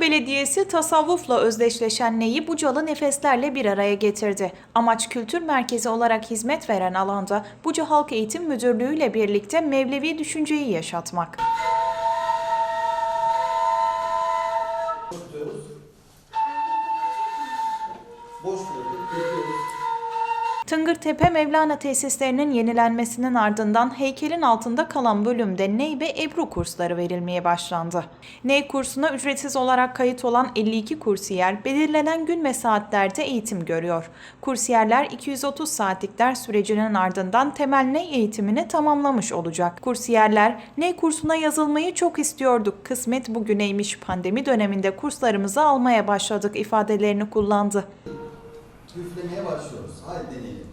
Belediyesi tasavvufla özdeşleşen Ney'i Bucalı nefeslerle bir araya getirdi. Amaç kültür merkezi olarak hizmet veren alanda Buca Halk Eğitim Müdürlüğü ile birlikte Mevlevi düşünceyi yaşatmak. Boş bırakıp. Tıngırtepe Mevlana tesislerinin yenilenmesinin ardından heykelin altında kalan bölümde Ney ve Ebru kursları verilmeye başlandı. Ney kursuna ücretsiz olarak kayıt olan 52 kursiyer belirlenen gün ve saatlerde eğitim görüyor. Kursiyerler 230 saatlik ders sürecinin ardından temel Ney eğitimini tamamlamış olacak. Kursiyerler Ney kursuna yazılmayı çok istiyorduk. Kısmet bugüneymiş pandemi döneminde kurslarımızı almaya başladık ifadelerini kullandı. Üflemeye başlıyoruz. Hadi deneyelim.